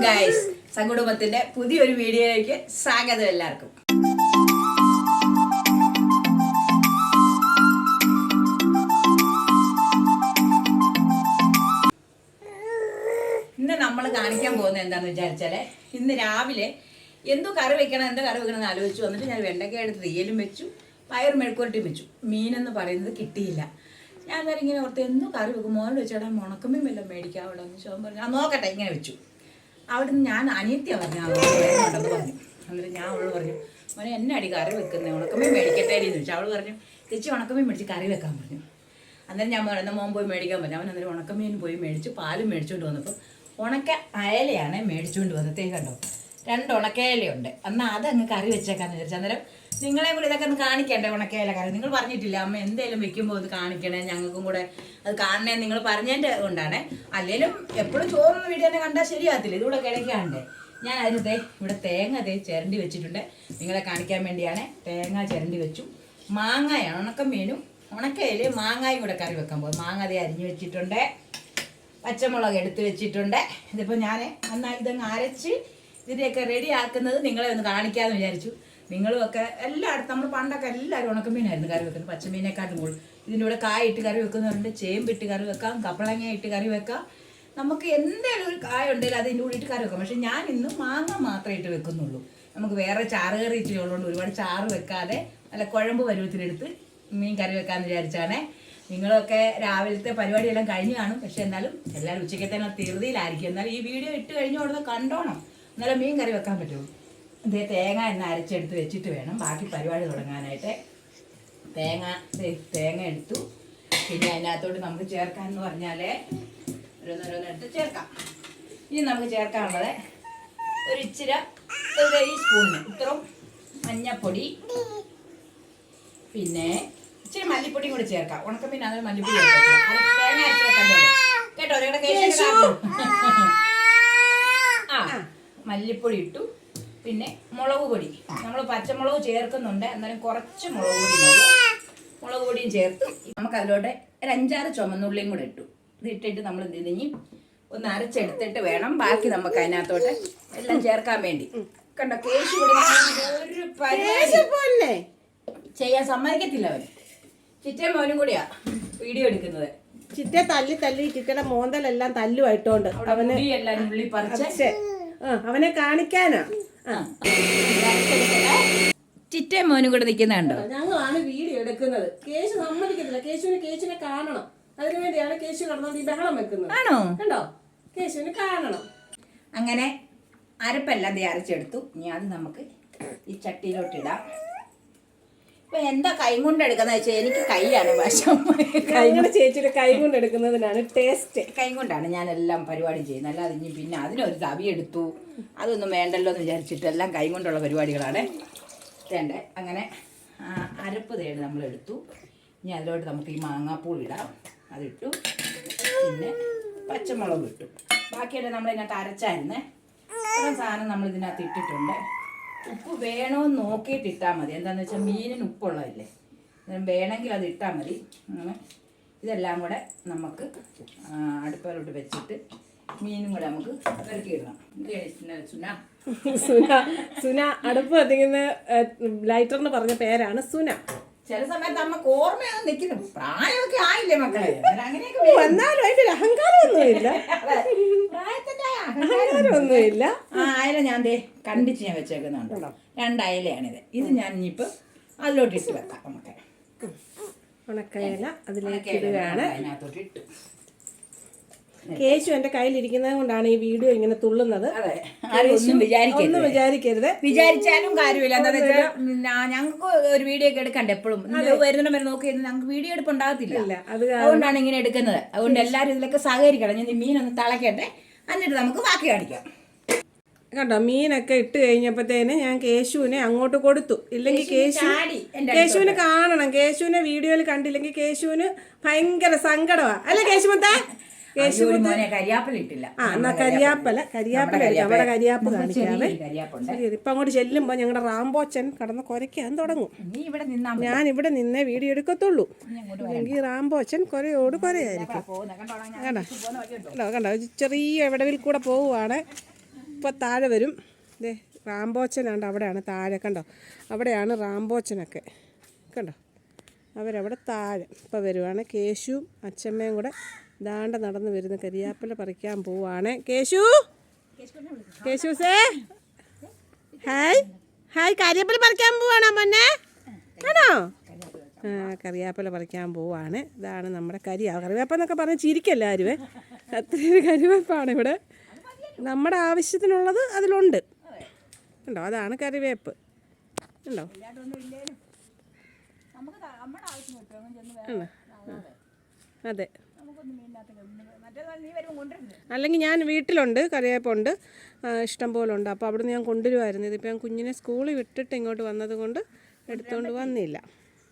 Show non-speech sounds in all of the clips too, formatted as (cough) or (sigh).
Guys സകുടുംബത്തിന്റെ പുതിയൊരു വീഡിയോയിലേക്ക് സ്വാഗതം എല്ലാവർക്കും. ഇന്ന് നമ്മൾ കാണിക്കാൻ പോകുന്നത് എന്താന്ന് വിചാരിച്ചാൽ ഇന്ന് രാവിലെ എന്തോ കറി വെക്കണം എന്തോ കറി വെക്കണം എന്ന് ആലോചിച്ചു വന്നിട്ട് ഞാൻ വെണ്ടയ്ക്ക എടുത്ത് തീയലും വെച്ചു പയർ മെഴുക്കുരട്ടിയും വെച്ചു. മീനെന്ന് പറയുന്നത് കിട്ടിയില്ല. ഞാൻ ഇങ്ങനെ ഓർത്ത് എന്തോ കറി വെക്കും? മോനോട് വെച്ചേടാ മുണക്കമ്മയും വല്ലതും മേടിക്കാം അവിടെ ചോദിച്ചു പറഞ്ഞു ആ നോക്കട്ടെ ഇങ്ങനെ വെച്ചു. അവിടുന്ന് ഞാൻ അനിയത്തിയ പറഞ്ഞു അന്നേരം പറഞ്ഞു. എന്നിട്ട് ഞാൻ അവളോട് പറഞ്ഞു മോനെ എന്നെ അടി കറി വെക്കുന്നത് ഉണക്കമേ മേടിക്കട്ടെ എന്ന് ചോദിച്ചു. അവൾ പറഞ്ഞു ചേച്ചി ഉണക്കമേ മേടിച്ച് കറി വെക്കാൻ പറഞ്ഞു. അന്നേരം ഞാൻ പറഞ്ഞു മോൻ പോയി മേടിക്കാൻ പറഞ്ഞു. അവൻ അന്നേരം ഉണക്കമീൻ പോയി മേടിച്ചു പാലും മേടിച്ചുകൊണ്ട് വന്നപ്പോൾ ഉണക്ക അയലയാണ് മേടിച്ചുകൊണ്ട് വന്നത്. കണ്ടോ രണ്ട് ഉണക്കയലയുണ്ട് എന്നാൽ അതങ്ങ് കറി വെച്ചേക്കാന്ന് വിചാരിച്ചു. അന്നേരം നിങ്ങളെ കൂടി ഇതൊക്കെ ഒന്ന് കാണിക്കണ്ടേ ഉണക്കയില കറി? നിങ്ങൾ പറഞ്ഞിട്ടില്ല അമ്മ എന്തേലും വെക്കുമ്പോൾ ഒന്ന് കാണിക്കണേ ഞങ്ങൾക്കും കൂടെ അത് കാണണേ നിങ്ങൾ പറഞ്ഞതിന്റെ കൊണ്ടാണ്. അല്ലെങ്കിലും എപ്പോഴും ചോറൊന്നും വീഡിയോ തന്നെ കണ്ടാൽ ശരിയാകത്തില്ല ഇതുകൂടെ കിടക്കാണ്ടേ. ഞാൻ അതിന് ദേ ഇവിടെ തേങ്ങ തേ ചിരണ്ടി വെച്ചിട്ടുണ്ട് നിങ്ങളെ കാണിക്കാൻ വേണ്ടിയാണ്. തേങ്ങ ചിരണ്ടി വെച്ചു. മാങ്ങയാണ് ഉണക്ക മീനും. ഉണക്കയിൽ മാങ്ങായും കൂടെ കറി വെക്കാൻ പോകും. മാങ്ങ തേ അരിഞ്ഞു വെച്ചിട്ടുണ്ട് പച്ചമുളക് എടുത്ത് വെച്ചിട്ടുണ്ട്. ഇതിപ്പോൾ ഞാൻ നന്നായി ഇതങ്ങ് അരച്ച് ഇതിനെയൊക്കെ റെഡി ആക്കുന്നത് നിങ്ങളെ ഒന്ന് കാണിക്കാമെന്ന് വിചാരിച്ചു. നിങ്ങളും ഒക്കെ എല്ലായിടത്തും നമ്മൾ പണ്ടൊക്കെ എല്ലാവരും ഉണക്കമീനായിരുന്നു കറി വെക്കുന്നത്. പച്ചമീനെക്കാട്ടും കൂടുതൽ. ഇതിന്റെ കൂടെ കായ ഇട്ട് കറി വെക്കുന്നവരുണ്ട് ചേമ്പിട്ട് കറി വെക്കാം കപ്പളങ്ങ ഇട്ട് കറി വെക്കാം. നമുക്ക് എന്തെങ്കിലും ഒരു കായ ഉണ്ടെങ്കിൽ അതിന്റെ കൂടെ ഇട്ട് കറി വെക്കാം. പക്ഷെ ഞാൻ ഇന്ന് മാങ്ങ മാത്രമേ ഇട്ട് വെക്കുന്നുള്ളൂ. നമുക്ക് വേറെ ചാറ് കറി ഇച്ചിരി ഒരുപാട് ചാറ് വെക്കാതെ നല്ല കുഴമ്പ് പരുവത്തിനെടുത്ത് മീൻ കറി വെക്കാമെന്ന് വിചാരിച്ചാണേ. നിങ്ങളൊക്കെ രാവിലത്തെ പരിപാടിയെല്ലാം കഴിഞ്ഞു കാണും. പക്ഷെ എന്നാലും എല്ലാവരും ഉച്ചക്കത്തേനെ തീർതിയിലായിരിക്കും എന്നാലും ഈ വീഡിയോ ഇട്ട് കഴിഞ്ഞ കണ്ടോണം. എന്നാലും മീൻ കറി വെക്കാൻ പറ്റുള്ളൂ. ഇതേ തേങ്ങ എന്നെ അരച്ചെടുത്ത് വെച്ചിട്ട് വേണം. ബാക്കി പരിപാടി തുടങ്ങാനായിട്ട്. തേങ്ങ തേങ്ങ എടുത്തു. പിന്നെ അതിനകത്തോട്ട് നമുക്ക് ചേർക്കാൻ എന്ന് പറഞ്ഞാൽ ഓരോന്നോരോന്നെടുത്ത് ചേർക്കാം. ഇനി നമുക്ക് ചേർക്കാനുള്ളത് ഒരു ഇച്ചിരി ഒരു ഈ സ്പൂണിന് ഇത്രയും മഞ്ഞപ്പൊടി. പിന്നെ ഇച്ചിരി മല്ലിപ്പൊടിയും കൂടി ചേർക്കാം. ഉണക്കമീൻ അതിൽ മല്ലിപ്പൊടി ചേർക്കാം. അര- തേങ്ങ അരച്ച് വെക്കണ്ടേ? കേട്ടോ? കേശു ആ മല്ലിപ്പൊടി ഇട്ടു. പിന്നെ മുളക് പൊടി. നമ്മൾ പച്ചമുളക് ചേർക്കുന്നുണ്ട്. എന്നാലും കുറച്ച് മുളക് പൊടി മതി. മുളക് പൊടിയും ചേർത്ത് നമുക്ക് അതിലോട്ട് ഒരു അഞ്ചാറ് ചുമന്നുള്ളിയും കൂടെ ഇട്ടു. ഇത് ഇട്ടിട്ട് നമ്മൾ തിരിഞ്ഞ് ഒന്ന് അരച്ചെടുത്തിട്ട് വേണം. ബാക്കി നമുക്ക് അതിനകത്തോട്ട് എല്ലാം ചേർക്കാൻ വേണ്ടി. കണ്ടോ? കേശു പൊടി ഒരു പരിപാടി. പോലെ ചെയ്യാൻ സമ്മതിക്കത്തില്ല അവൻ ചിറ്റ മോനും കൂടിയാ വീഡിയോ എടുക്കുന്നത്. ചിറ്റ തല്ലി തല്ലി ചിറ്റയുടെ മോന്തലെല്ലാം തല്ലുമായിട്ടോണ്ട് ആ അവനെ കാണിക്കാനാ. ചിറ്റേ മോനും കൂടെ നിൽക്കുന്നുണ്ടോ? ഞങ്ങളാണ് വീഡിയോ എടുക്കുന്നത്. കേശു സമ്മതിക്കത്തില്ല. കേശുവിന് കേശുവിനെ കാണണം. അതിനു വേണ്ടിയാണ് കേശു നടന്നത് ഈ ബഹളം വെക്കുന്നത്. ആണോ? കണ്ടോ? കേശുവിന് കാണണം. അങ്ങനെ അരപ്പെല്ലാം ദേ അരച്ചെടുത്തു ഇനി അത് നമുക്ക് ഈ ചട്ടിയിലോട്ട് ഇടാം. ഇപ്പൊ എന്താ കൈ കൊണ്ട് എടുക്കുന്ന വെച്ചാൽ എനിക്ക് കൈയാണ് വശം ഞങ്ങളുടെ ചേച്ചിയുടെ കൈ കൊണ്ട് എടുക്കുന്നതിനാണ് ടേസ്റ്റ് കൈ കൊണ്ടാണ് ഞാൻ എല്ലാം പരിപാടി ചെയ്യുന്നത്. അല്ലാതെ ഇനി പിന്നെ അതിനൊരു തവി എടുത്തു. അതൊന്നും വേണ്ടല്ലോ എന്ന് വിചാരിച്ചിട്ട് എല്ലാം കൈ കൊണ്ടുള്ള പരിപാടികളാണ്. വേണ്ടേ അങ്ങനെ അരപ്പ് തേട് നമ്മൾ എടുത്തു. ഇനി അതിലോട്ട് നമുക്ക് ഈ മാങ്ങാപ്പൂൾ ഇടാം. അതിട്ടു പിന്നെ പച്ചമുളക് ഇട്ടു. ബാക്കിയെല്ലാം നമ്മൾ ഇതിനകത്ത് അരച്ചായിരുന്നേ. ഇത്രയും സാധനം നമ്മൾ ഇതിനകത്ത് ഇട്ടിട്ടുണ്ട്. ഉപ്പ് വേണമെന്ന് നോക്കിയിട്ട് ഇട്ടാൽ മതി. എന്താണെന്ന് വെച്ചാൽ മീനിന് ഉപ്പുള്ളതല്ലേ. വേണമെങ്കിൽ അത് ഇട്ടാൽ മതി. ഇതെല്ലാം കൂടെ നമുക്ക് അടുപ്പിലോട്ട് വെച്ചിട്ട് മീനും കൂടെ നമുക്ക് ഇറക്കിയിടണം സുന സുന? സുന അടുപ്പ് കത്തിക്കുന്ന ലൈറ്ററിന് പറഞ്ഞ പേരാണ് സുന. ചില സമയത്ത് നമുക്ക് ഓർമ്മയൊന്നും നിൽക്കുന്നു പ്രായമൊക്കെ ആയില്ലേ മക്കളെ? അങ്ങനെയൊക്കെ വന്നാലും എന്നാലും അതിന്റെ. പ്രായത്തിന്റെ ആ അഹങ്കാരം. ആ അയല ഞാൻ ദേ കണ്ടിച്ച് ഞാൻ വെച്ചേക്കുന്നുണ്ട്. രണ്ട് അയലയാണിത് ഇത് ഞാൻ ഇനിയിപ്പോൾ അതിലോട്ട് ഇട്ട് വെക്കാം നമുക്ക്. ഉണക്കയില അതിലേക്ക് ഉണക്കയില ഇടുകയാണ്. അതിനകത്തോട്ട് ഇട്ടു. കേശു എന്റെ കയ്യിലിരിക്കുന്നത് കൊണ്ടാണ് ഈ വീഡിയോ ഇങ്ങനെ തുള്ളുന്നത്. ഒന്നും വിചാരിക്കരുത്. വിചാരിച്ചാലും കാര്യമില്ല. എന്താ വെച്ചാൽ ഞങ്ങൾക്ക് ഒരു വീഡിയോ ഒക്കെ എടുക്കണ്ട എപ്പോഴും? വരുന്ന വരെ നോക്കി ഞങ്ങൾക്ക് വീഡിയോ എടുപ്പ് ഉണ്ടാകത്തില്ല. അതുകൊണ്ടാണ് ഇങ്ങനെ എടുക്കുന്നത്. അതുകൊണ്ട് എല്ലാവരും ഇതിലൊക്കെ സഹകരിക്കണം. ഞാൻ മീൻ മീനൊന്ന് തിളക്കട്ടെ. എന്നിട്ട് നമുക്ക് ബാക്കി കാണിക്കാം. കണ്ടോ മീനൊക്കെ ഇട്ട് കഴിഞ്ഞപ്പോഴത്തേന് ഞാൻ കേശുവിനെ അങ്ങോട്ട് കൊടുത്തു. ഇല്ലെങ്കിൽ കേശു കേശുവിനെ കാണണം. കേശുവിനെ വീഡിയോയിൽ കണ്ടില്ലെങ്കിൽ കേശുവിന് ഭയങ്കര സങ്കടമാണ് അല്ല കേശുമത്തെ? മോനെ കരിയാപ്പല ഇട്ടില്ല. ആ എന്നാ കരിയാപ്പല. നമ്മുടെ കരിയാപ്പ് ശരി ഇപ്പൊ അങ്ങോട്ട് ചെല്ലുമ്പോ ഞങ്ങളുടെ റാംബോച്ചൻ കടന്ന് കുരയ്ക്കാൻ തുടങ്ങും. ഞാൻ ഇവിടെ നിന്നേ വീഡിയോ എടുക്കത്തുള്ളൂ. എങ്കിൽ റാംബോച്ചൻ കുരയോട് കുരയായിരിക്കും. കണ്ടോ കണ്ടോ? കണ്ടോ ചെറിയ വിടവിൽ കൂടെ പോവുകയാണ് ഇപ്പൊ താഴെ വരും. ദേ റാംബോച്ചനാണ്ട് അവിടെയാണ് താഴെ. കണ്ടോ? അവിടെയാണ് റാംബോച്ചനൊക്കെ. കണ്ടോ? അവരവിടെ താഴെ. ഇപ്പം വരുവാണ് കേശുവും അച്ഛമ്മയും കൂടെ ദാണ്ട നടന്ന് വരുന്ന കരിയാപ്പില പറിക്കാൻ പോവാണ്. കേശു? കേശുസേ? ഹായ്. ഹായ് കരിയാപ്പില പറിക്കാൻ പോവാണോ പൊന്നെ ആണോ? ആ കറിവേപ്പില പറിക്കാൻ പോവാണ്. ഇതാണ് നമ്മുടെ കരി. കറിവേപ്പ എന്നൊക്കെ പറഞ്ഞ് ചിരിക്കല്ലാരുവേ അത്രയൊരു കറിവേപ്പാണ് ഇവിടെ. നമ്മുടെ ആവശ്യത്തിനുള്ളത് അതിലുണ്ട്. ഉണ്ടോ? അതാണ് കറിവേപ്പ്. ഉണ്ടോ. അതെ. അല്ലെങ്കിൽ ഞാൻ വീട്ടിലുണ്ട് കറിവേപ്പുണ്ട് ഇഷ്ടംപോലെ ഇഷ്ടം പോലെ ഉണ്ട് അപ്പോൾ അവിടുന്ന് ഞാൻ കൊണ്ടുവരുമായിരുന്നു ഇതിപ്പോൾ ഞാൻ കുഞ്ഞിനെ സ്കൂളിൽ വിട്ടിട്ട് ഇങ്ങോട്ട് വന്നതുകൊണ്ട് എടുത്തുകൊണ്ട് വന്നില്ല.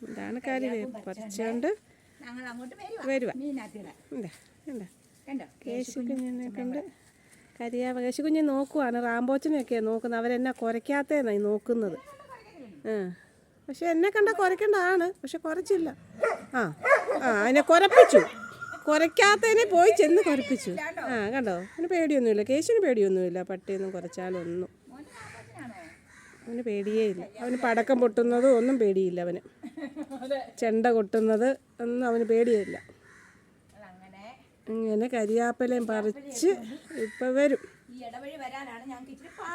ഇതാണ് കറിവേപ്പ് പറിച്ചുകൊണ്ട് വരുവാ. എന്താ കേശു കുഞ്ഞിനെ കൊണ്ട് കരിയാവ കേശു കുഞ്ഞ് നോക്കുവാണ്. റാംബോച്ചനെയൊക്കെയാണ് നോക്കുന്നത്. അവരെന്നെ കുരയ്ക്കാത്തേന്നായി നോക്കുന്നത്. ആ. പക്ഷെ എന്നെ കണ്ട കുരയ്ക്കേണ്ടതാണ്. പക്ഷെ കുറച്ചില്ല ആ ആ അതിനെ കുരപ്പിച്ചു. കുരയ്ക്കാത്തതിനെ പോയി ചെന്ന് കുരപ്പിച്ചു ആ കണ്ടോ? അവന് പേടിയൊന്നുമില്ല. കേശുവിന് പേടിയൊന്നുമില്ല. പട്ടിയൊന്നും കുറച്ചാലൊന്നും. അവന് പേടിയേ ഇല്ല. അവന് പടക്കം പൊട്ടുന്നതും ഒന്നും പേടിയില്ല അവന്. ചെണ്ട കൊട്ടുന്നത് ഒന്നും അവന് പേടിയേ ഇല്ല. ഇങ്ങനെ കരിയാപ്പലയും പറിച്ച് ഇപ്പം വരും.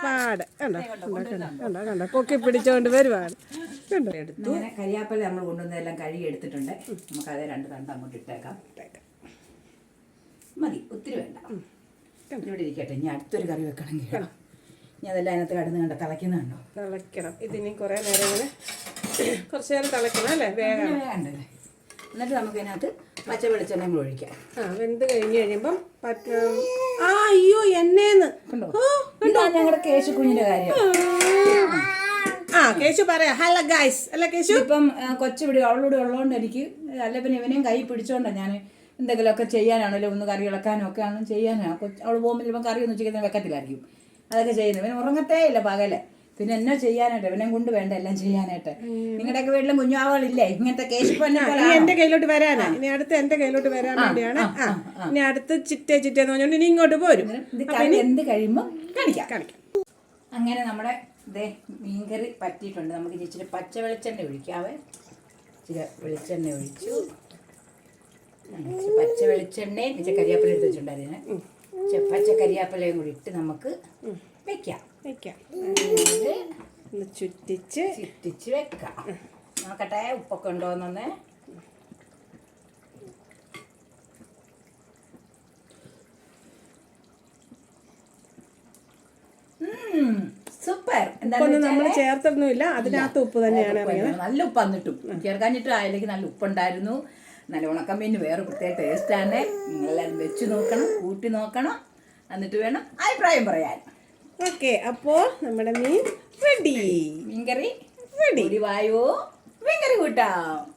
പാട്. കണ്ടോ? കണ്ടോ? കണ്ടോ? കണ്ടോ? പൊക്കി പിടിച്ചോണ്ട് വരുവാണ് കണ്ടോ? എടുത്തു. കരിയാപ്പല നമ്മൾ കൊണ്ടുവന്നതെല്ലാം കഴുകി എടുത്തിട്ടുണ്ട്. നമുക്കതേ രണ്ട് തണ്ട് അങ്ങോട്ട് ഇട്ടേക്കാം. മതി ഒത്തിരി വേണ്ട. ഇവിടെ ഇരിക്കട്ടെ ഞാൻ അടുത്തൊരു കറി വെക്കണമെങ്കിൽ. ഞാൻ അതെല്ലാം അതിനകത്ത് കടന്ന് കണ്ട തിളയ്ക്കുന്നുണ്ടോ തിളയ്ക്കണം. ഇതിനി കുറേ നേരം ഇങ്ങനെ (coughs) കുറച്ച് നേരം തിളയ്ക്കണം അല്ലേ? വേഗം. വേണ്ടല്ലേ എന്നിട്ട് നമുക്ക് അതിനകത്ത് പച്ച വെളിച്ചെണ്ണയും കൂടി ഒഴിക്കാം. ആ വെന്ത് കഴിഞ്ഞ് കഴിയുമ്പം പറ്റ ആ അയ്യോ എന്നേന്ന് ഞങ്ങളുടെ കേശു കുഞ്ഞിന്റെ കാര്യം. ആ. കേശു പറയാ. ഹലോ ഗൈസ് അല്ല കേശു? ഇപ്പം കൊച്ചു ഇവിടെ അവളോട് ഉള്ളതുകൊണ്ട് എനിക്ക് അല്ല പിന്നെ ഇവനെയും കൈ പിടിച്ചോണ്ടാ ഞാൻ എന്തെങ്കിലുമൊക്കെ ചെയ്യാനാണല്ലോ ഒന്ന് കറി ഇളക്കാനോ ഒക്കെ ആണ് ചെയ്യാനാണ്? കൊച്ച് അവൾ പോകുമ്പോൾ കറി ഒന്നും ഉച്ചയ്ക്ക് വെക്കത്തില്ലായിരിക്കും. അതൊക്കെ ചെയ്യുന്നത്. പിന്നെ ഉറങ്ങത്തേ ഇല്ല പകലെ. പിന്നെ എന്നാ ചെയ്യാനായിട്ട്? ഇവനെ കൊണ്ട് വേണ്ട എല്ലാം ചെയ്യാനായിട്ട്? നിങ്ങളുടെയൊക്കെ വീട്ടിലും കുഞ്ഞാവുകളില്ലേ ഇങ്ങനത്തെ കേസ് എന്റെ കയ്യിലോട്ട് വരാനാ. ഇനി അടുത്ത് എന്റെ കയ്യിലോട്ട് വരാൻ വേണ്ടിയാണ്. ഇനി അടുത്ത് ചിറ്റേ ചിറ്റേന്ന് പറഞ്ഞോണ്ട് ഇനി ഇങ്ങോട്ട് പോരും. എന്ത് കഴിയുമ്പോൾ കാണിക്കാം. കാണിക്കാം. അങ്ങനെ നമ്മുടെ ഇതേ മീൻകറി പറ്റിയിട്ടുണ്ട്. നമുക്ക് ഇനി ഇച്ചിരി പച്ച വെളിച്ചെണ്ണ ഒഴിക്കാവേ ഇച്ചിരി വെളിച്ചെണ്ണ ഒഴിച്ചു. പച്ച വെളിച്ചെണ്ണയും പച്ച കരിയാപ്പില എടുത്ത് വെച്ചിട്ടുണ്ടായിരുന്നു പച്ച കരിയാപ്പിലയും കൂടി ഇട്ട് നമുക്ക് വെക്കാം. വെക്കാം. ചുറ്റിച്ച് ചുറ്റിച്ച് വെക്കാം. നോക്കട്ടെ ഉപ്പൊക്കെ ഉണ്ടോന്നൊന്ന് സൂപ്പർ. നമ്മൾ ചേർത്തൊന്നുമില്ല. അതിനകത്ത് ഉപ്പ് തന്നെയാണ് നല്ല ഉപ്പ് വന്നിട്ടും. ചേർക്കാഞ്ഞിട്ടും അതിലേക്ക് നല്ല ഉപ്പുണ്ടായിരുന്നു. നല്ല ഉണക്കമീൻ വേറെ പ്രത്യേക ടേസ്റ്റാണ് നിങ്ങളെല്ലാവരും വെച്ച് നോക്കണം കൂട്ടി നോക്കണം. എന്നിട്ട് വേണം അഭിപ്രായം പറയാൻ. ഓക്കെ അപ്പോൾ നമ്മുടെ മീൻ റെഡി. മീൻകറി റെഡി. വായോ? മീൻകറി കൂട്ടാം.